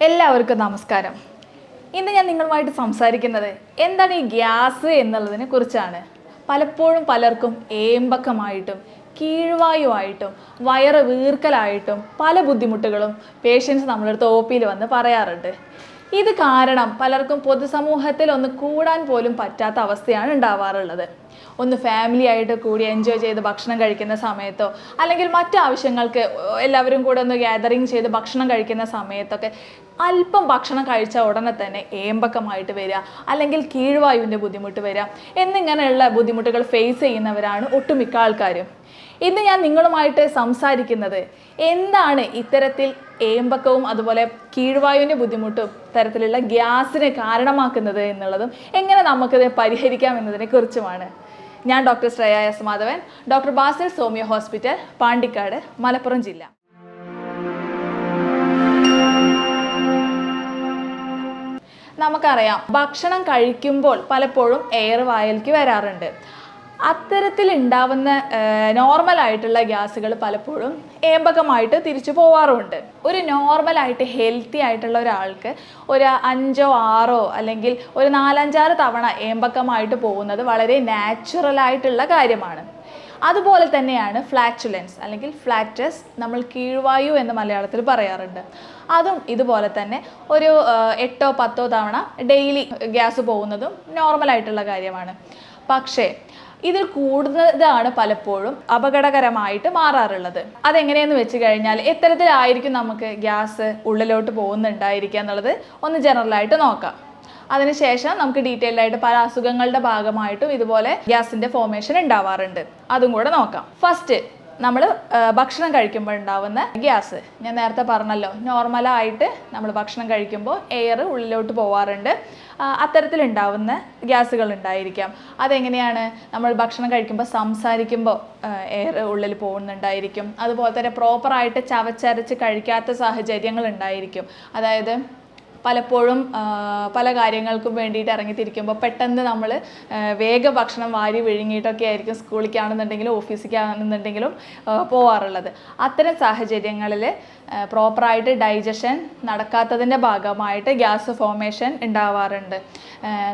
എല്ലാവർക്കും നമസ്കാരം. ഇന്ന് ഞാൻ നിങ്ങളുമായിട്ട് സംസാരിക്കുന്നത് എന്താണ് ഈ ഗ്യാസ് എന്നുള്ളതിനെ കുറിച്ചാണ്. പലപ്പോഴും പലർക്കും ഏമ്പക്കമായിട്ടും കീഴ്വായുവായിട്ടും വയറ് വീർക്കലായിട്ടും പല ബുദ്ധിമുട്ടുകളും പേഷ്യൻസ് നമ്മളടുത്ത് ഒ പിയിൽ വന്ന് പറയാറുണ്ട്. ഇത് കാരണം പലർക്കും പൊതുസമൂഹത്തിൽ ഒന്ന് കൂടാൻ പോലും പറ്റാത്ത അവസ്ഥയാണ് ഉണ്ടാവാറുള്ളത്. ഒന്ന് ഫാമിലി ആയിട്ട് കൂടി എൻജോയ് ചെയ്ത് ഭക്ഷണം കഴിക്കുന്ന സമയത്തോ അല്ലെങ്കിൽ മറ്റു ആവശ്യങ്ങൾക്ക് എല്ലാവരും കൂടെ ഒന്ന് ഗ്യാതറിങ് ചെയ്ത് ഭക്ഷണം കഴിക്കുന്ന സമയത്തൊക്കെ അല്പം ഭക്ഷണം കഴിച്ച ഉടനെ തന്നെ ഏമ്പക്കമായിട്ട് വരിക അല്ലെങ്കിൽ കീഴ്വായുവിന്റെ ബുദ്ധിമുട്ട് വരിക എന്നിങ്ങനെയുള്ള ബുദ്ധിമുട്ടുകൾ ഫേസ് ചെയ്യുന്നവരാണ് ഒട്ടുമിക്ക ആൾക്കാരും. ഇന്ന് ഞാൻ നിങ്ങളുമായിട്ട് സംസാരിക്കുന്നത് എന്താണ് ഇത്തരത്തിൽ ഏമ്പക്കവും അതുപോലെ കീഴ്വായുവിന്റെ ബുദ്ധിമുട്ടും തരത്തിലുള്ള ഗ്യാസിന് കാരണമാക്കുന്നത് എന്നുള്ളതും എങ്ങനെ നമുക്കത് പരിഹരിക്കാം എന്നതിനെ കുറിച്ചുമാണ്. ഞാൻ doctor Shreya S Madhavan doctor Basil Soumya hospital Pandikkad Malappuram ജില്ല. നമുക്കറിയാം ഭക്ഷണം കഴിക്കുമ്പോൾ പലപ്പോഴും എയർ വായിലേക്ക് വരാറുണ്ട്. അത്തരത്തിൽ ഉണ്ടാവുന്ന നോർമൽ ആയിട്ടുള്ള ഗ്യാസുകൾ പലപ്പോഴും ഏമ്പകമായിട്ട് തിരിച്ചു പോവാറുമുണ്ട് ഒരു നോർമലായിട്ട് ഹെൽത്തി ആയിട്ടുള്ള ഒരാൾക്ക് ഒരു അഞ്ചോ ആറോ അല്ലെങ്കിൽ ഒരു നാലഞ്ചാറ് തവണ ഏമ്പക്കമായിട്ട് പോകുന്നത് വളരെ നാച്ചുറൽ ആയിട്ടുള്ള കാര്യമാണ്. അതുപോലെ തന്നെയാണ് ഫ്ലാറ്റുലൻസ് അല്ലെങ്കിൽ ഫ്ലാറ്റസ് നമ്മൾ കീഴ്വായു എന്ന് മലയാളത്തിൽ പറയാറുണ്ട്. അതും ഇതുപോലെ തന്നെ ഒരു എട്ടോ പത്തോ തവണ ഡെയിലി ഗ്യാസ് പോകുന്നതും നോർമലായിട്ടുള്ള കാര്യമാണ്. പക്ഷേ ഇതിൽ കൂടുതലാണ് പലപ്പോഴും അപകടകരമായിട്ട് മാറാറുള്ളത്. അതെങ്ങനെയെന്ന് വെച്ച് കഴിഞ്ഞാൽ എത്തരത്തിലായിരിക്കും നമുക്ക് ഗ്യാസ് ഉള്ളിലോട്ട് പോകുന്നുണ്ടായിരിക്കുക എന്നുള്ളത് ഒന്ന് ജനറലായിട്ട് നോക്കാം. അതിനുശേഷം നമുക്ക് ഡീറ്റെയിൽഡ് ആയിട്ട് പല അസുഖങ്ങളുടെ ഭാഗമായിട്ടും ഇതുപോലെ ഗ്യാസിന്റെ ഫോർമേഷൻ ഉണ്ടാവാറുണ്ട്. അതും കൂടെ നോക്കാം. ഫസ്റ്റ് നമ്മൾ ഭക്ഷണം കഴിക്കുമ്പോൾ ഉണ്ടാവുന്ന ഗ്യാസ്. ഞാൻ നേരത്തെ പറഞ്ഞല്ലോ നോർമലായിട്ട് നമ്മൾ ഭക്ഷണം കഴിക്കുമ്പോൾ എയർ ഉള്ളിലോട്ട് പോവാറുണ്ട്. അത്തരത്തിലുണ്ടാവുന്ന ഗ്യാസുകൾ ഉണ്ടായിരിക്കാം. അതെങ്ങനെയാണ്? നമ്മൾ ഭക്ഷണം കഴിക്കുമ്പോൾ സംസാരിക്കുമ്പോൾ എയർ ഉള്ളിൽ പോകുന്നുണ്ടായിരിക്കും. അതുപോലെ തന്നെ പ്രോപ്പറായിട്ട് ചവച്ചരച്ച് കഴിക്കാത്ത സാഹചര്യങ്ങൾ ഉണ്ടായിരിക്കും. അതായത് പലപ്പോഴും പല കാര്യങ്ങൾക്കും വേണ്ടിയിട്ട് ഇറങ്ങിത്തിരിക്കുമ്പോൾ പെട്ടെന്ന് നമ്മൾ വേഗ ഭക്ഷണം വാരി വിഴുങ്ങിയിട്ടൊക്കെ ആയിരിക്കും സ്കൂളിലേക്കാണെന്നുണ്ടെങ്കിലും ഓഫീസിലേക്കാണെന്നുണ്ടെങ്കിലും പോവാറുള്ളത്. അത്തരം സാഹചര്യങ്ങളിൽ പ്രോപ്പറായിട്ട് ഡൈജഷൻ നടക്കാത്തതിന്റെ ഭാഗമായിട്ട് ഗ്യാസ് ഫോമേഷൻ ഉണ്ടാവാറുണ്ട്.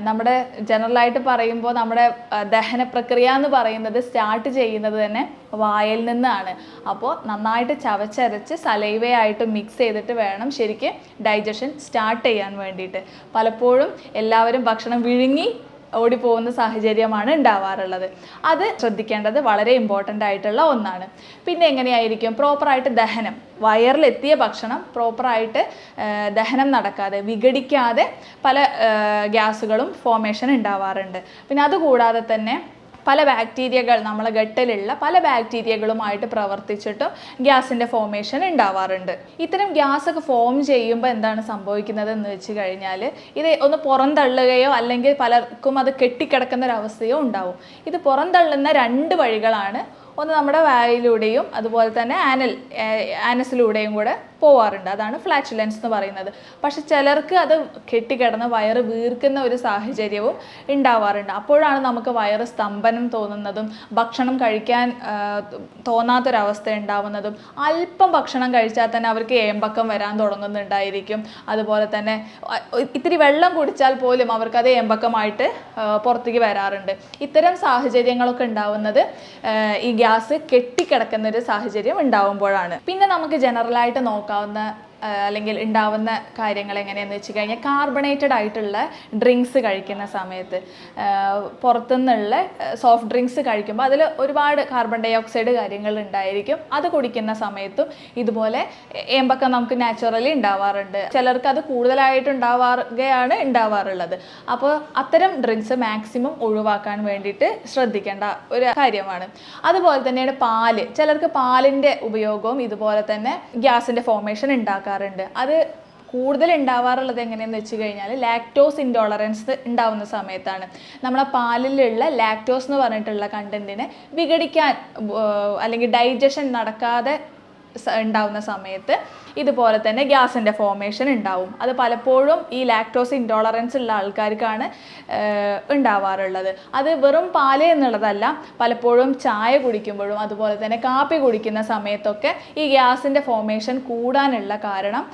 നമ്മുടെ ജനറലായിട്ട് പറയുമ്പോൾ നമ്മുടെ ദഹന പ്രക്രിയ എന്ന് പറയുന്നത് സ്റ്റാർട്ട് ചെയ്യുന്നത് തന്നെ വായിൽ നിന്നാണ്. അപ്പോൾ നന്നായിട്ട് ചവച്ചരച്ച് സലൈവയായിട്ട് മിക്സ് ചെയ്തിട്ട് വേണം ശരിക്കും ഡൈജഷൻ സ്റ്റാർട്ട് ചെയ്യാൻ വേണ്ടിയിട്ട്. പലപ്പോഴും എല്ലാവരും ഭക്ഷണം വിഴുങ്ങി ഓടിപ്പോകുന്ന സാഹചര്യമാണ് ഉണ്ടാവാറുള്ളത്. അത് ശ്രദ്ധിക്കേണ്ടത് വളരെ ഇമ്പോർട്ടന്റ് ആയിട്ടുള്ള ഒന്നാണ്. പിന്നെ എങ്ങനെയായിരിക്കും? പ്രോപ്പറായിട്ട് ദഹനം. വയറിലെത്തിയ ഭക്ഷണം പ്രോപ്പറായിട്ട് ദഹനം നടക്കാതെ വിഘടിക്കാതെ പല ഗ്യാസുകളും ഫോമേഷൻ ഉണ്ടാവാറുണ്ട്. പിന്നെ അതുകൂടാതെ തന്നെ പല ബാക്ടീരിയകൾ നമ്മളെ ഗട്ടിലുള്ള പല ബാക്ടീരിയകളുമായിട്ട് പ്രവർത്തിച്ചിട്ട് ഗ്യാസിന്റെ ഫോമേഷൻ ഉണ്ടാവാറുണ്ട്. ഇത്തരം ഗ്യാസ് ഒക്കെ ഫോം ചെയ്യുമ്പോൾ എന്താണ് സംഭവിക്കുന്നത് എന്ന് വെച്ച് കഴിഞ്ഞാൽ ഇത് ഒന്ന് പുറന്തള്ളുകയോ അല്ലെങ്കിൽ പലർക്കും അത് കെട്ടിക്കിടക്കുന്ന ഒരു അവസ്ഥയോ ഉണ്ടാവും. ഇത് പുറന്തള്ളുന്ന രണ്ട് വഴികളാണ്. ഒന്ന് നമ്മുടെ വായിലൂടെയും അതുപോലെ തന്നെ ആനൽ ആനസിലൂടെയും കൂടെ പോവാറുണ്ട്. അതാണ് ഫ്ലാറ്റുലൻസ് എന്ന് പറയുന്നത്. പക്ഷെ ചിലർക്ക് അത് കെട്ടിക്കിടന്ന് വയറ് വീർക്കുന്ന ഒരു സാഹചര്യവും ഉണ്ടാവാറുണ്ട്. അപ്പോഴാണ് നമുക്ക് വയറ് സ്തംഭനം തോന്നുന്നതും ഭക്ഷണം കഴിക്കാൻ തോന്നാത്തൊരവസ്ഥ ഉണ്ടാവുന്നതും അല്പം ഭക്ഷണം കഴിച്ചാൽ തന്നെ അവർക്ക് ഏമ്പക്കം വരാൻ തുടങ്ങുന്നുണ്ടായിരിക്കും. അതുപോലെ തന്നെ ഇത്തിരി വെള്ളം കുടിച്ചാൽ പോലും അവർക്ക് അത് ഏമ്പക്കമായിട്ട് പുറത്തേക്ക് വരാറുണ്ട്. ഇത്തരം സാഹചര്യങ്ങളൊക്കെ ഉണ്ടാവുന്നത് ഈ ഗ്യാസ് കെട്ടിക്കിടക്കുന്ന ഒരു സാഹചര്യം ഉണ്ടാവുമ്പോഴാണ്. പിന്നെ നമുക്ക് ജനറലായിട്ട് നോക്കാവുന്ന ആ, അല്ലെങ്കിൽ ഉണ്ടാവുന്ന കാര്യങ്ങൾ എങ്ങനെയാണെന്ന് വെച്ച് കഴിഞ്ഞാൽ കാർബണേറ്റഡ് ആയിട്ടുള്ള ഡ്രിങ്ക്സ് കഴിക്കുന്ന സമയത്ത്. പുറത്തുനിന്നുള്ള സോഫ്റ്റ് ഡ്രിങ്ക്സ് കഴിക്കുമ്പോൾ അതിൽ ഒരുപാട് കാർബൺ ഡൈ ഓക്സൈഡ് കാര്യങ്ങൾ ഉണ്ടായിരിക്കും. അത് കുടിക്കുന്ന സമയത്തും ഇതുപോലെ ഏമ്പൊക്കെ നമുക്ക് നാച്ചുറലി ഉണ്ടാവാറുണ്ട്. ചിലർക്ക് അത് കൂടുതലായിട്ട് ഉണ്ടാവാറുകയാണ് ഉണ്ടാവാറുള്ളത്. അപ്പോൾ അത്തരം ഡ്രിങ്ക്സ് മാക്സിമം ഒഴിവാക്കാൻ വേണ്ടിയിട്ട് ശ്രദ്ധിക്കേണ്ട ഒരു കാര്യമാണ്. അതുപോലെ തന്നെയാണ് പാൽ. ചിലർക്ക് പാലിന്റെ ഉപയോഗവും ഇതുപോലെ തന്നെ ഗ്യാസിന്റെ ഫോർമേഷൻ ഉണ്ടാക്കാറുണ്ട് അത് കൂടുതൽ ഉണ്ടാവാറുള്ളത് എങ്ങനെയെന്ന് വെച്ച് കഴിഞ്ഞാൽ ലാക്ടോസ് ഇൻടോളറൻസ് ഉണ്ടാവുന്ന സമയത്താണ്. നമ്മളെ പാലിലുള്ള ലാക്ടോസ് എന്ന് പറഞ്ഞിട്ടുള്ള കണ്ടന്റിനെ വിഘടിക്കാൻ അല്ലെങ്കിൽ ഡൈജഷൻ നടക്കാതെ ഉണ്ടാവുന്ന സമയത്ത് ഇതുപോലെ തന്നെ ഗ്യാസിന്റെ ഫോമേഷൻ ഉണ്ടാവും. അത് പലപ്പോഴും ഈ ലാക്ടോസ് ഇൻടോളറൻസ് ഉള്ള ആൾക്കാർക്കാണ് ഉണ്ടാവാറുള്ളത്. അത് വെറും പാൽ എന്നുള്ളതല്ല പലപ്പോഴും ചായ കുടിക്കുമ്പോഴും അതുപോലെ തന്നെ കാപ്പി കുടിക്കുന്ന സമയത്തൊക്കെ ഈ ഗ്യാസിന്റെ ഫോമേഷൻ കൂടാനുള്ള കാരണം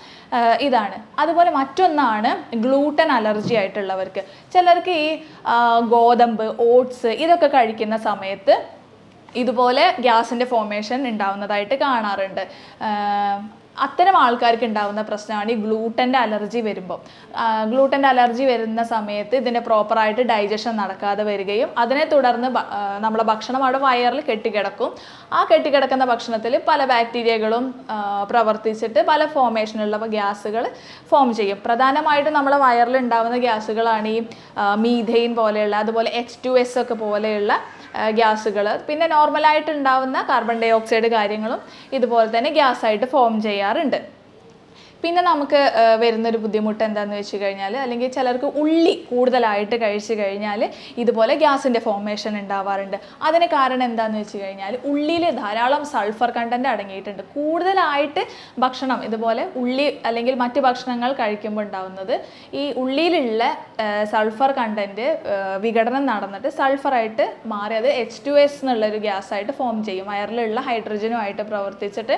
ഇതാണ്. അതുപോലെ മറ്റൊന്നാണ് ഗ്ലൂട്ടൻ അലർജി ആയിട്ടുള്ളവർക്ക്. ചിലർക്ക് ഈ ഗോതമ്പ് ഓട്സ് ഇതൊക്കെ കഴിക്കുന്ന സമയത്ത് ഇതുപോലെ ഗ്യാസിന്റെ ഫോർമേഷൻ ഉണ്ടാവുന്നതായിട്ട് കാണാറുണ്ട്. അത്തരം ആൾക്കാർക്ക് ഉണ്ടാകുന്ന പ്രശ്നമാണ് ഈ ഗ്ലൂട്ടന്റെ അലർജി വരുമ്പോൾ ഗ്ലൂട്ടന്റെ അലർജി വരുന്ന സമയത്ത് ഇതിന്റെ പ്രോപ്പറായിട്ട് ഡൈജഷൻ നടക്കാതെ വരികയും അതിനെ തുടർന്ന് നമ്മുടെ ഭക്ഷണം അവിടെ വയറിൽ കെട്ടിക്കിടക്കും. ആ കെട്ടിക്കിടക്കുന്ന ഭക്ഷണത്തിൽ പല ബാക്ടീരിയകളും പ്രവർത്തിച്ചിട്ട് പല ഫോമേഷനുള്ള ഗ്യാസുകൾ ഫോം ചെയ്യും. പ്രധാനമായിട്ടും നമ്മുടെ വയറിൽ ഉണ്ടാകുന്ന ഗ്യാസുകളാണ് ഈ മീഥെയിൻ പോലെയുള്ള അതുപോലെ എച്ച് ടു എസ് ഒക്കെ പോലെയുള്ള ഗ്യാസുകൾ പിന്നെ നോർമലായിട്ട് ഉണ്ടാവുന്ന കാർബൺ ഡൈ ഓക്സൈഡ് കാര്യങ്ങളും ഇതുപോലെ തന്നെ ഗ്യാസായിട്ട് ഫോം ചെയ്യാറുണ്ട്. പിന്നെ നമുക്ക് വരുന്നൊരു ബുദ്ധിമുട്ട് എന്താണെന്ന് വെച്ച് കഴിഞ്ഞാൽ അല്ലെങ്കിൽ ചിലർക്ക് ഉള്ളി കൂടുതലായിട്ട് കഴിച്ചു കഴിഞ്ഞാൽ ഇതുപോലെ ഗ്യാസിന്റെ ഫോർമേഷൻ ഉണ്ടാവാറുണ്ട്. അതിന് കാരണം എന്താണെന്ന് വെച്ച് കഴിഞ്ഞാൽ ഉള്ളിയിൽ ധാരാളം സൾഫർ കണ്ടന്റ് അടങ്ങിയിട്ടുണ്ട്. കൂടുതലായിട്ട് ഭക്ഷണം ഇതുപോലെ ഉള്ളി അല്ലെങ്കിൽ മറ്റ് ഭക്ഷണങ്ങൾ കഴിക്കുമ്പോൾ ഉണ്ടാവുന്നത് ഈ ഉള്ളിയിലുള്ള സൾഫർ കണ്ടന്റ് വിഘടനം നടന്നിട്ട് സൾഫറായിട്ട് മാറി അത് എച്ച് ടു എസ് എന്നുള്ളൊരു ഗ്യാസായിട്ട് ഫോം ചെയ്യും. വയറിലുള്ള ഹൈഡ്രജനുമായിട്ട് പ്രവർത്തിച്ചിട്ട്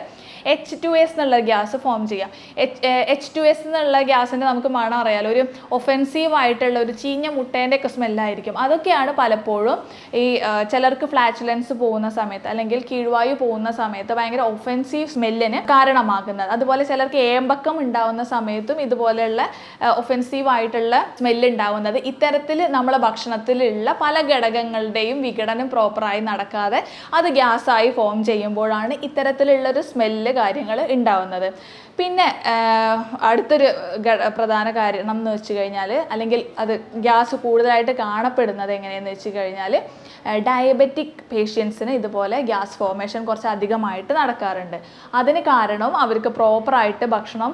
എച്ച് ടു എസ് എന്നുള്ള ഗ്യാസ് ഫോം ചെയ്യാം. എച്ച് ടു എസ് എന്നുള്ള ഗ്യാസിന്റെ നമുക്ക് മണം അറിയാലോ. ഒരു ഒഫെൻസീവ് ആയിട്ടുള്ള ഒരു ചീഞ്ഞ മുട്ടേന്റെ ഒക്കെ സ്മെല്ലായിരിക്കും. അതൊക്കെയാണ് പലപ്പോഴും ഈ ചിലർക്ക് ഫ്ലാച്ചുലൻസ് പോകുന്ന സമയത്ത് അല്ലെങ്കിൽ കീഴ്വായു പോകുന്ന സമയത്ത് ഭയങ്കര ഒഫെൻസീവ് സ്മെല്ലിന് കാരണമാകുന്നത്. അതുപോലെ ചിലർക്ക് ഏമ്പക്കം ഉണ്ടാകുന്ന സമയത്തും ഇതുപോലെയുള്ള ഒഫെൻസീവ് ആയിട്ടുള്ള സ്മെല്ല് ഉണ്ടാവുന്നത്. ഇത്തരത്തിൽ നമ്മളെ ഭക്ഷണത്തിലുള്ള പല ഘടകങ്ങളുടെയും വിഘടനം പ്രോപ്പറായി നടക്കാതെ അത് ഗ്യാസായി ഫോം ചെയ്യുമ്പോഴാണ് ഇത്തരത്തിലുള്ളൊരു സ്മെല്ല് കാര്യങ്ങൾ ഉണ്ടാവുന്നത്. പിന്നെ അടുത്തൊരു പ്രധാന കാരണം എന്ന് വെച്ച് കഴിഞ്ഞാൽ അല്ലെങ്കിൽ അത് ഗ്യാസ് കൂടുതലായിട്ട് കാണപ്പെടുന്നത് എങ്ങനെയെന്ന് വെച്ച് കഴിഞ്ഞാൽ ഡയബറ്റിക് പേഷ്യൻസിന് ഇതുപോലെ ഗ്യാസ് ഫോർമേഷൻ കുറച്ച് അധികമായിട്ട് നടക്കാറുണ്ട്. അതിന് കാരണം അവർക്ക് പ്രോപ്പറായിട്ട് ഭക്ഷണം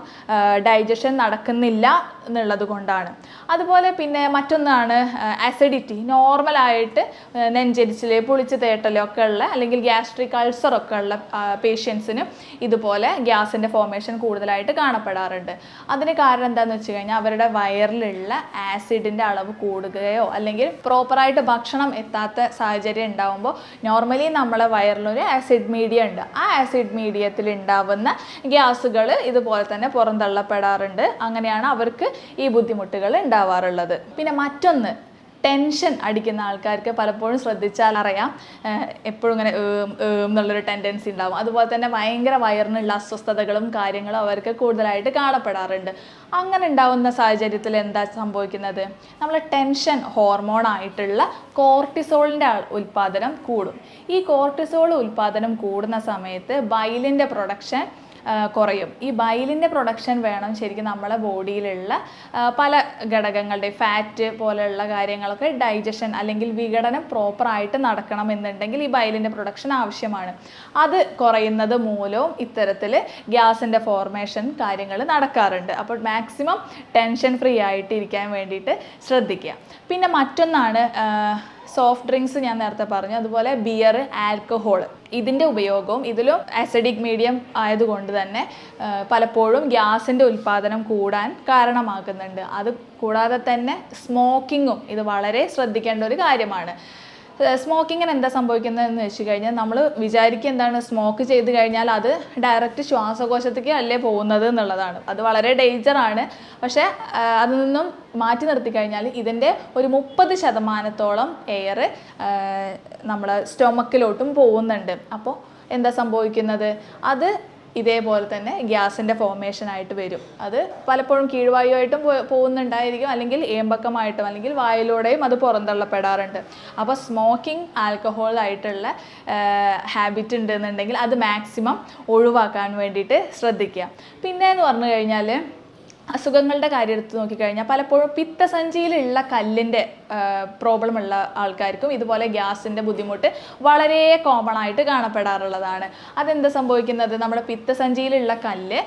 ഡൈജഷൻ നടക്കുന്നില്ല എന്നുള്ളത് കൊണ്ടാണ്. അതുപോലെ പിന്നെ മറ്റൊന്നാണ് അസിഡിറ്റി നോർമലായിട്ട് നെഞ്ചരിച്ചിൽ പുളിച്ച് തേട്ടലൊക്കെ ഉള്ള അല്ലെങ്കിൽ ഗ്യാസ്ട്രിക് അൾസർ ഒക്കെ ഉള്ള പേഷ്യൻസിന് ഇതുപോലെ ഗ്യാസിന്റെ ഫോർമേഷൻ കൂടുതലായിട്ട് കാണപ്പെടാറുണ്ട്. അതിന് കാരണം എന്താണെന്ന് വെച്ച് കഴിഞ്ഞാൽ അവരുടെ വയറിലുള്ള ആസിഡിന്റെ അളവ് കൂടുകയോ അല്ലെങ്കിൽ പ്രോപ്പറായിട്ട് ഭക്ഷണം എത്താത്ത സാഹചര്യം ഉണ്ടാകുമ്പോൾ നോർമലി നമ്മളെ വയറിലൊരു ആസിഡ് മീഡിയ ഉണ്ട്. ആ ആസിഡ് മീഡിയത്തിൽ ഉണ്ടാവുന്ന ഗ്യാസുകൾ ഇതുപോലെ തന്നെ പുറന്തള്ളപ്പെടാറുണ്ട്. അങ്ങനെയാണ് അവർക്ക് ഈ ബുദ്ധിമുട്ടുകൾ ഉണ്ടാവാറുള്ളത്. പിന്നെ മറ്റൊന്ന് ടെൻഷൻ അടിക്കുന്ന ആൾക്കാർക്ക് പലപ്പോഴും ശ്രദ്ധിച്ചാൽ അറിയാം. എപ്പോഴും ഇങ്ങനെ എന്നുള്ളൊരു ടെൻഡൻസി ഉണ്ടാവും. അതുപോലെ തന്നെ ഭയങ്കര വയറിനുള്ള അസ്വസ്ഥതകളും കാര്യങ്ങളും അവർക്ക് കൂടുതലായിട്ട് കാണപ്പെടാറുണ്ട്. അങ്ങനെ ഉണ്ടാവുന്ന സാഹചര്യത്തിൽ എന്താ സംഭവിക്കുന്നത്? നമ്മൾ ടെൻഷൻ ഹോർമോൺ ആയിട്ടുള്ള കോർട്ടിസോളിന്റെ ഉൽപ്പാദനം കൂടും. ഈ കോർട്ടിസോൾ ഉൽപ്പാദനം കൂടുന്ന സമയത്ത് ബൈലിന്റെ പ്രൊഡക്ഷൻ കുറയും. ഈ ബൈലിന്റെ പ്രൊഡക്ഷൻ വേണം ശരിക്കും നമ്മളെ ബോഡിയിലുള്ള പല ഘടകങ്ങളുടെ ഫാറ്റ് പോലെയുള്ള കാര്യങ്ങളൊക്കെ ഡൈജഷൻ അല്ലെങ്കിൽ വിഘടനം പ്രോപ്പറായിട്ട് നടക്കണം എന്നുണ്ടെങ്കിൽ ഈ ബൈലിന്റെ പ്രൊഡക്ഷൻ ആവശ്യമാണ്. അത് കുറയുന്നത് മൂലവും ഇത്തരത്തിൽ ഗ്യാസിന്റെ ഫോർമേഷൻ കാര്യങ്ങൾ നടക്കാറുണ്ട്. അപ്പോൾ മാക്സിമം ടെൻഷൻ ഫ്രീ ആയിട്ട് ഇരിക്കാൻ വേണ്ടിയിട്ട് ശ്രദ്ധിക്കുക. പിന്നെ മറ്റൊന്നാണ് സോഫ്റ്റ് ഡ്രിങ്ക്സ് ഞാൻ നേരത്തെ പറഞ്ഞു. അതുപോലെ ബിയർ ആൽക്കഹോൾ ഇതിന്റെ ഉപയോഗവും ഇതിലും ആസിഡിക് മീഡിയം ആയതുകൊണ്ട് തന്നെ പലപ്പോഴും ഗ്യാസിന്റെ ഉൽപ്പാദനം കൂടാൻ കാരണമാകുന്നുണ്ട്. അത് കൂടാതെ തന്നെ സ്മോക്കിങ്ങും ഇത് വളരെ ശ്രദ്ധിക്കേണ്ട ഒരു കാര്യമാണ്. സ്മോക്കിങ്ങിന് എന്താ സംഭവിക്കുന്നതെന്ന് വെച്ച് കഴിഞ്ഞാൽ നമ്മൾ വിചാരിക്കുക എന്താണ് സ്മോക്ക് ചെയ്ത് കഴിഞ്ഞാൽ അത് ഡയറക്റ്റ് ശ്വാസകോശത്തേക്ക് അല്ലേ പോകുന്നത് എന്നുള്ളതാണ്. അത് വളരെ ഡേഞ്ചറാണ് പക്ഷേ അതിൽ നിന്നും മാറ്റി നിർത്തി കഴിഞ്ഞാൽ ഇതിന്റെ ഒരു മുപ്പത് ശതമാനത്തോളം എയർ നമ്മൾ സ്റ്റൊമക്കിലോട്ടും പോകുന്നുണ്ട്. അപ്പോൾ എന്താ സംഭവിക്കുന്നത്? അത് ഇതേപോലെ തന്നെ ഗ്യാസിന്റെ ഫോർമേഷൻ ആയിട്ട് വരും. അത് പലപ്പോഴും കീഴ്വായുമായിട്ടും പോകുന്നുണ്ടായിരിക്കും. അല്ലെങ്കിൽ ഏമ്പക്കമായിട്ടും അല്ലെങ്കിൽ വായിലൂടെയും അത് പുറന്തള്ളപ്പെടാറുണ്ട്. അപ്പോൾ സ്മോക്കിംഗ് ആൽക്കഹോൾ ആയിട്ടുള്ള ഹാബിറ്റ് ഉണ്ടെന്നുണ്ടെങ്കിൽ അത് മാക്സിമം ഒഴിവാക്കാൻ വേണ്ടിയിട്ട് ശ്രദ്ധിക്കുക. പിന്നെ എന്ന് പറഞ്ഞു കഴിഞ്ഞാൽ അസുഖങ്ങളുടെ കാര്യം നോക്കിക്കഴിഞ്ഞാൽ പലപ്പോഴും പിത്തസഞ്ചിയിലുള്ള കല്ലിന്റെ പ്രോബ്ലം ഉള്ള ആൾക്കാർക്കും ഇതുപോലെ ഗ്യാസിന്റെ ബുദ്ധിമുട്ട് വളരെ കോമൺ ആയിട്ട് കാണപ്പെടാറുള്ളതാണ്. അതെന്താ സംഭവിക്കുന്നത്? നമ്മുടെ പിത്തസഞ്ചിയിലുള്ള കല്ല്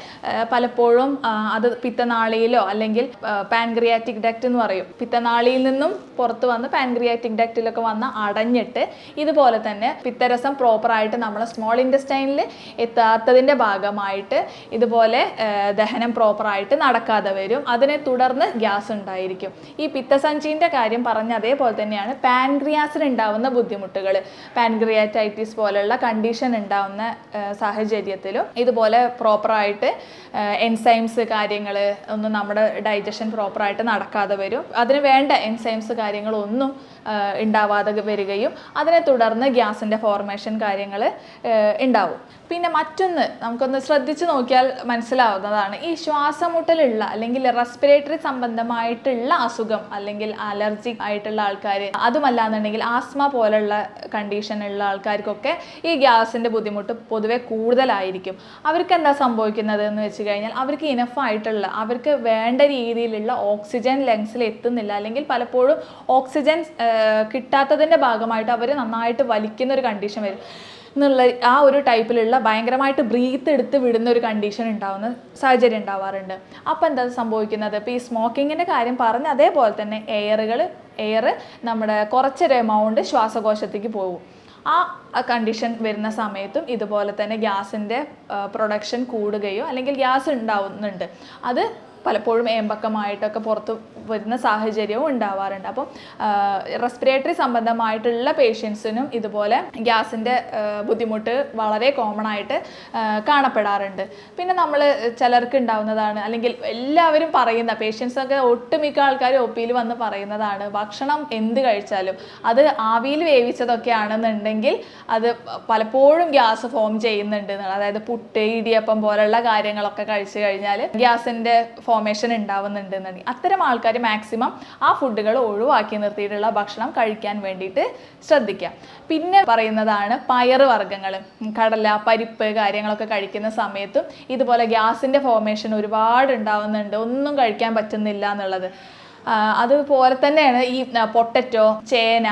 പലപ്പോഴും അത് പിത്തനാളിയിലോ അല്ലെങ്കിൽ പാൻക്രിയാറ്റിക് ഡക്റ്റ് എന്ന് പറയും. പിത്തനാളിയിൽ നിന്നും പുറത്ത് വന്ന് പാൻക്രിയാറ്റിക് ഡക്റ്റിലൊക്കെ വന്ന് അടഞ്ഞിട്ട് ഇതുപോലെ തന്നെ പിത്തരസം പ്രോപ്പറായിട്ട് നമ്മളെ സ്മോൾ ഇന്റസ്റ്റൈനിൽ എത്താത്തതിന്റെ ഭാഗമായിട്ട് ഇതുപോലെ ദഹനം പ്രോപ്പറായിട്ട് നടക്കാതെ വരും. അതിനെ തുടർന്ന് ഗ്യാസ് ഉണ്ടായിരിക്കും. ഈ പിത്തസഞ്ചിന്റെ കാര്യം പറഞ്ഞ അതേപോലെ തന്നെയാണ് പാൻക്രിയാസിന് ഉണ്ടാവുന്ന ബുദ്ധിമുട്ടുകൾ. പാൻക്രിയാറ്റൈറ്റിസ് പോലുള്ള കണ്ടീഷൻ ഉണ്ടാവുന്ന സാഹചര്യത്തിലും ഇതുപോലെ പ്രോപ്പറായിട്ട് എൻസൈംസ് കാര്യങ്ങൾ ഒന്നും നമ്മുടെ ഡൈജഷൻ പ്രോപ്പറായിട്ട് നടക്കാതെ വരും. അതിന് വേണ്ട എൻസൈംസ് കാര്യങ്ങളൊന്നും ഉണ്ടാവാതെ വരികയും അതിനെ തുടർന്ന് ഗ്യാസിന്റെ ഫോർമേഷൻ കാര്യങ്ങൾ ഉണ്ടാവും. പിന്നെ മറ്റൊന്ന് നമുക്കൊന്ന് ശ്രദ്ധിച്ചു നോക്കിയാൽ മനസ്സിലാവുന്നതാണ്. ഈ ശ്വാസമുട്ടലുള്ള അല്ലെങ്കിൽ റെസ്പിറേറ്ററി സംബന്ധമായിട്ടുള്ള അസുഖം അല്ലെങ്കിൽ അലർജി ആയിട്ടുള്ള ആൾക്കാർ അതുമല്ല എന്നുണ്ടെങ്കിൽ ആസ്മ പോലുള്ള കണ്ടീഷൻ ഉള്ള ആൾക്കാർക്കൊക്കെ ഈ ഗ്യാസിന്റെ ബുദ്ധിമുട്ട് പൊതുവെ കൂടുതലായിരിക്കും. അവർക്ക് എന്താ സംഭവിക്കുന്നത് എന്ന് വെച്ച് കഴിഞ്ഞാൽ അവർക്ക് ഇനഫായിട്ടുള്ള അവർക്ക് വേണ്ട രീതിയിലുള്ള ഓക്സിജൻ ലങ്സിൽ എത്തുന്നില്ല. അല്ലെങ്കിൽ പലപ്പോഴും ഓക്സിജൻ കിട്ടാത്തതിന്റെ ഭാഗമായിട്ട് അവർ നന്നായിട്ട് വലിക്കുന്ന ഒരു കണ്ടീഷൻ വരും. എന്നുള്ള ആ ഒരു ടൈപ്പിലുള്ള ഭയങ്കരമായിട്ട് ബ്രീത്ത് എടുത്ത് വിടുന്ന ഒരു കണ്ടീഷൻ ഉണ്ടാവുന്ന സാഹചര്യം ഉണ്ടാവാറുണ്ട്. അപ്പോൾ എന്താ സംഭവിക്കുന്നത്? ഇപ്പോൾ ഈ സ്മോക്കിങ്ങിന്റെ കാര്യം പറഞ്ഞ അതേപോലെ തന്നെ എയറുകൾ എയർ നമ്മുടെ കുറച്ചൊരു എമൗണ്ട് ശ്വാസകോശത്തേക്ക് പോകും. ആ കണ്ടീഷൻ വരുന്ന സമയത്തും ഇതുപോലെ തന്നെ ഗ്യാസിന്റെ പ്രൊഡക്ഷൻ കൂടുകയോ അല്ലെങ്കിൽ ഗ്യാസ് ഉണ്ടാവുന്നുണ്ട്. അത് പലപ്പോഴും ഏമ്പക്കമായിട്ടൊക്കെ പുറത്ത് വരുന്ന സാഹചര്യവും ഉണ്ടാവാറുണ്ട്. അപ്പം റെസ്പിറേറ്ററി സംബന്ധമായിട്ടുള്ള പേഷ്യൻസിനും ഇതുപോലെ ഗ്യാസിന്റെ ബുദ്ധിമുട്ട് വളരെ കോമൺ ആയിട്ട് കാണപ്പെടാറുണ്ട്. പിന്നെ നമ്മൾ ചിലർക്ക് ഉണ്ടാവുന്നതാണ് അല്ലെങ്കിൽ എല്ലാവരും പറയുന്ന പേഷ്യൻസൊക്കെ ഒട്ടുമിക്ക ആൾക്കാർ ഒ പിയിൽ വന്ന് പറയുന്നതാണ് ഭക്ഷണം എന്ത് കഴിച്ചാലും അത് ആവിയിൽ വേവിച്ചതൊക്കെ ആണെന്നുണ്ടെങ്കിൽ അത് പലപ്പോഴും ഗ്യാസ് ഫോം ചെയ്യുന്നുണ്ട്. അതായത് പുട്ട് ഇടിയപ്പം പോലുള്ള കാര്യങ്ങളൊക്കെ കഴിച്ചു കഴിഞ്ഞാൽ ഗ്യാസിന്റെ ഫോമേഷൻ ഉണ്ടാവുന്നുണ്ട് എന്നുണ്ടെങ്കിൽ അത്തരം ആൾക്കാർ മാക്സിമം ആ ഫുഡുകൾ ഒഴിവാക്കി നിർത്തിയിട്ടുള്ള ഭക്ഷണം കഴിക്കാൻ വേണ്ടിയിട്ട് ശ്രദ്ധിക്കുക. പിന്നെ പറയുന്നതാണ് പയർ വർഗങ്ങൾ. കടല പരിപ്പ് കാര്യങ്ങളൊക്കെ കഴിക്കുന്ന സമയത്തും ഇതുപോലെ ഗ്യാസിന്റെ ഫോമേഷൻ ഒരുപാട് ഉണ്ടാവുന്നുണ്ട്. ഒന്നും കഴിക്കാൻ പറ്റുന്നില്ല എന്നുള്ളത്. അതുപോലെ തന്നെയാണ് ഈ പൊട്ടറ്റോ ചേന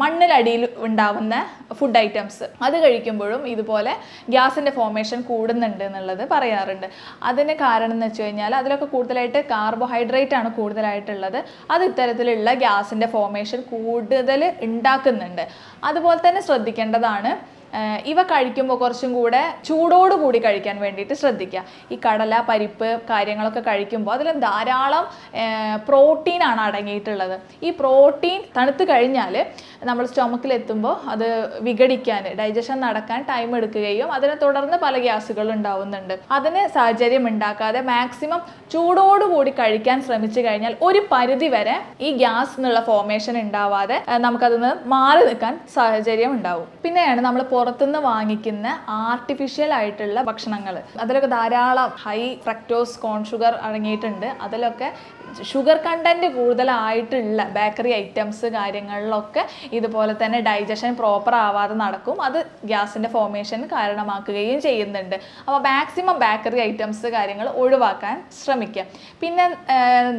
മണ്ണിലടിയിൽ ഉണ്ടാവുന്ന ഫുഡ് ഐറ്റംസ് അത് കഴിക്കുമ്പോഴും ഇതുപോലെ ഗ്യാസിന്റെ ഫോമേഷൻ കൂടുന്നുണ്ട് എന്നുള്ളത് പറയാറുണ്ട്. അതിന് കാരണം എന്ന് വെച്ച് കഴിഞ്ഞാൽ അതിലൊക്കെ കൂടുതലായിട്ട് കാർബോഹൈഡ്രേറ്റ് ആണ് കൂടുതലായിട്ടുള്ളത്. അത് ഇത്തരത്തിലുള്ള ഗ്യാസിന്റെ ഫോമേഷൻ കൂടുതൽ ഉണ്ടാക്കുന്നുണ്ട്. അതുപോലെ തന്നെ ശ്രദ്ധിക്കേണ്ടതാണ് ഇവ കഴിക്കുമ്പോൾ കുറച്ചും കൂടെ ചൂടോടുകൂടി കഴിക്കാൻ വേണ്ടിയിട്ട് ശ്രദ്ധിക്കുക. ഈ കടല പരിപ്പ് കാര്യങ്ങളൊക്കെ കഴിക്കുമ്പോൾ അതിൽ ധാരാളം പ്രോട്ടീനാണ് അടങ്ങിയിട്ടുള്ളത്. ഈ പ്രോട്ടീൻ തണുത്ത് കഴിഞ്ഞാൽ നമ്മൾ സ്റ്റൊമക്കിൽ എത്തുമ്പോൾ അത് വിഘടിക്കാൻ ഡൈജഷൻ നടക്കാൻ ടൈം എടുക്കുകയും അതിനെ തുടർന്ന് പല ഗ്യാസുകൾ ഉണ്ടാവുന്നുണ്ട്. അതിന് സാഹചര്യം ഉണ്ടാക്കാതെ മാക്സിമം ചൂടോടുകൂടി കഴിക്കാൻ ശ്രമിച്ചു കഴിഞ്ഞാൽ ഒരു പരിധി വരെ ഈ ഗ്യാസ് എന്നുള്ള ഫോർമേഷൻ ഉണ്ടാവാതെ നമുക്കതിൽ മാറി നിൽക്കാൻ സാഹചര്യം ഉണ്ടാവും. പിന്നെയാണ് നമ്മൾ പുറത്തുനിന്ന് വാങ്ങിക്കുന്ന ആർട്ടിഫിഷ്യൽ ആയിട്ടുള്ള ഭക്ഷണങ്ങൾ. അതിലൊക്കെ ധാരാളം ഹൈ ഫ്രക്ടോസ് കോൺ ഷുഗർ അടങ്ങിയിട്ടുണ്ട്. അതിലൊക്കെ ഷുഗർ കണ്ടന്റ് കൂടുതലായിട്ടുള്ള ബേക്കറി ഐറ്റംസ് കാര്യങ്ങളിലൊക്കെ ഇതുപോലെ തന്നെ ഡൈജഷൻ പ്രോപ്പർ ആവാതെ നടക്കും. അത് ഗ്യാസിന്റെ ഫോർമേഷൻ കാരണമാക്കുകയും ചെയ്യുന്നുണ്ട്. അപ്പോൾ മാക്സിമം ബേക്കറി ഐറ്റംസ് കാര്യങ്ങൾ ഒഴിവാക്കാൻ ശ്രമിക്കുക. പിന്നെ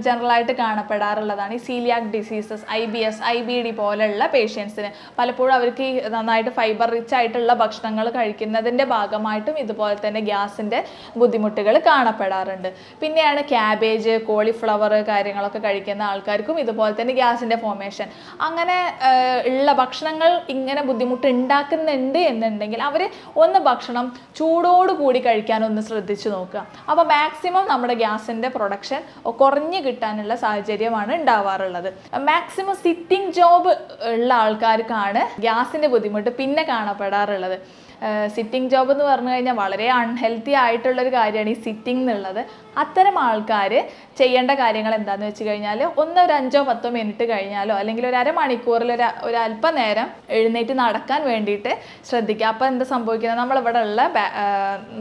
ജനറലായിട്ട് കാണപ്പെടാറുള്ളതാണ് ഈ celiac diseases I B S I B D പോലെയുള്ള പേഷ്യൻസിന് പലപ്പോഴും അവർക്ക് ഈ നന്നായിട്ട് ഫൈബർ റിച്ച് ആയിട്ടുള്ള ഭക്ഷണങ്ങൾ കഴിക്കുന്നതിന്റെ ഭാഗമായിട്ടും ഇതുപോലെ തന്നെ ഗ്യാസിന്റെ ബുദ്ധിമുട്ടുകൾ കാണപ്പെടാറുണ്ട്. പിന്നെയാണ് ക്യാബേജ് കോളിഫ്ലവർ കാര്യങ്ങളൊക്കെ കഴിക്കുന്ന ആൾക്കാർക്കും ഇതുപോലെ തന്നെ ഗ്യാസിന്റെ ഫോമേഷൻ അങ്ങനെ ഉള്ള ഭക്ഷണങ്ങൾ ഇങ്ങനെ ബുദ്ധിമുട്ട് ഉണ്ടാക്കുന്നുണ്ട് എന്നുണ്ടെങ്കിൽ അവർ ഒന്ന് ഭക്ഷണം ചൂടോട് കൂടി കഴിക്കാൻ ഒന്ന് ശ്രദ്ധിച്ചു നോക്കുക. അപ്പോൾ മാക്സിമം നമ്മുടെ ഗ്യാസിന്റെ പ്രൊഡക്ഷൻ കുറഞ്ഞു കിട്ടാനുള്ള സാഹചര്യമാണ് ഉണ്ടാവാറുള്ളത്. മാക്സിമം സിറ്റിംഗ് ജോബ് ഉള്ള ആൾക്കാർക്കാണ് ഗ്യാസിന്റെ ബുദ്ധിമുട്ട് പിന്നെ കാണപ്പെടാറുള്ളത്. സിറ്റിംഗ് ജോബ് എന്ന് പറഞ്ഞു കഴിഞ്ഞാൽ വളരെ അൺഹെൽത്തി ആയിട്ടുള്ളൊരു കാര്യമാണ് ഈ സിറ്റിംഗ് എന്നുള്ളത്. അത്തരം ആൾക്കാർ ചെയ്യേണ്ട കാര്യങ്ങൾ എന്താണെന്ന് വെച്ച് കഴിഞ്ഞാൽ ഒന്ന് ഒരു അഞ്ചോ പത്തോ മിനിറ്റ് കഴിഞ്ഞാലോ അല്ലെങ്കിൽ ഒരു അരമണിക്കൂറിൽ ഒരു ഒരു അല്പനേരം എഴുന്നേറ്റ് നടക്കാൻ വേണ്ടിയിട്ട് ശ്രദ്ധിക്കുക. അപ്പോൾ എന്താ സംഭവിക്കുന്നത്? നമ്മളിവിടെ ഉള്ള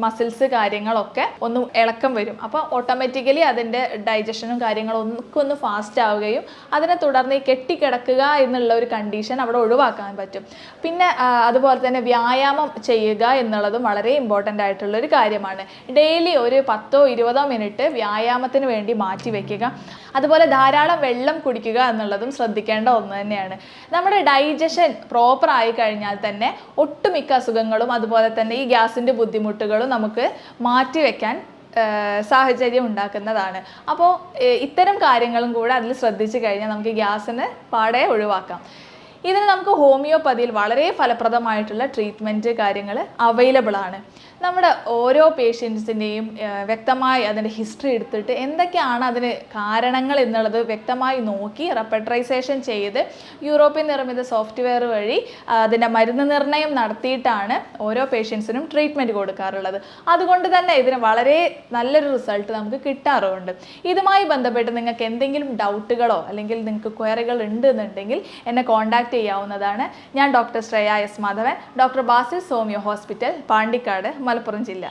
മസിൽസ് കാര്യങ്ങളൊക്കെ ഒന്ന് ഇളക്കം വരും. അപ്പോൾ ഓട്ടോമാറ്റിക്കലി അതിന്റെ ഡൈജഷനും കാര്യങ്ങളും ഒക്കെ ഫാസ്റ്റ് ആവുകയും അതിനെ തുടർന്ന് ഈ കെട്ടിക്കിടക്കുക എന്നുള്ള ഒരു കണ്ടീഷൻ അവിടെ ഒഴിവാക്കാൻ പറ്റും. പിന്നെ അതുപോലെ തന്നെ വ്യായാമം ചെയ്യുക എന്നുള്ളതും വളരെ ഇമ്പോർട്ടന്റ് ആയിട്ടുള്ള ഒരു കാര്യമാണ്. ഡെയിലി ഒരു പത്തോ ഇരുപതോ മിനിറ്റ് വ്യായാമത്തിന് വേണ്ടി മാറ്റി വയ്ക്കുക അതുപോലെ ധാരാളം വെള്ളം കുടിക്കുക എന്നുള്ളതും ശ്രദ്ധിക്കേണ്ട ഒന്ന് തന്നെയാണ്. നമ്മുടെ ഡൈജഷൻ പ്രോപ്പർ ആയി കഴിഞ്ഞാൽ തന്നെ ഒട്ടുമിക്ക അസുഖങ്ങളും അതുപോലെ തന്നെ ഈ ഗ്യാസിന്റെ ബുദ്ധിമുട്ടുകളും നമുക്ക് മാറ്റി വയ്ക്കാൻ സാഹചര്യം ഉണ്ടാക്കുന്നതാണ്. അപ്പോൾ ഇത്തരം കാര്യങ്ങളും കൂടെ അതിൽ ശ്രദ്ധിച്ചു കഴിഞ്ഞാൽ നമുക്ക് ഗ്യാസിന് പാടെ ഒഴിവാക്കാം. ഇതിന് നമുക്ക് ഹോമിയോപ്പതിയിൽ വളരെ ഫലപ്രദമായിട്ടുള്ള ട്രീറ്റ്മെന്റ് കാര്യങ്ങൾ അവൈലബിൾ ആണ്. നമ്മുടെ ഓരോ പേഷ്യൻസിന്റെയും വ്യക്തമായി അതിന്റെ ഹിസ്റ്ററി എടുത്തിട്ട് എന്തൊക്കെയാണ് അതിന് കാരണങ്ങൾ എന്നുള്ളത് വ്യക്തമായി നോക്കി റെപ്പട്രൈസേഷൻ ചെയ്ത് യൂറോപ്യൻ നിർമ്മിത സോഫ്റ്റ്വെയർ വഴി അതിന്റെ മരുന്ന് നിർണയം നടത്തിയിട്ടാണ് ഓരോ പേഷ്യൻസിനും ട്രീറ്റ്മെന്റ് കൊടുക്കാറുള്ളത്. അതുകൊണ്ട് തന്നെ ഇതിന് വളരെ നല്ലൊരു റിസൾട്ട് നമുക്ക് കിട്ടാറുമുണ്ട് ഇതുമായി ബന്ധപ്പെട്ട് നിങ്ങൾക്ക് എന്തെങ്കിലും ഡൗട്ടുകളോ അല്ലെങ്കിൽ നിങ്ങൾക്ക് ക്വയറികൾ ഉണ്ട് എന്നുണ്ടെങ്കിൽ എന്നെ കോൺടാക്റ്റ് ചെയ്യാവുന്നതാണ്. ഞാൻ doctor Shreya S Madhavan doctor Basil Soumya hospital Pandikkad Malappuram ജില്ല.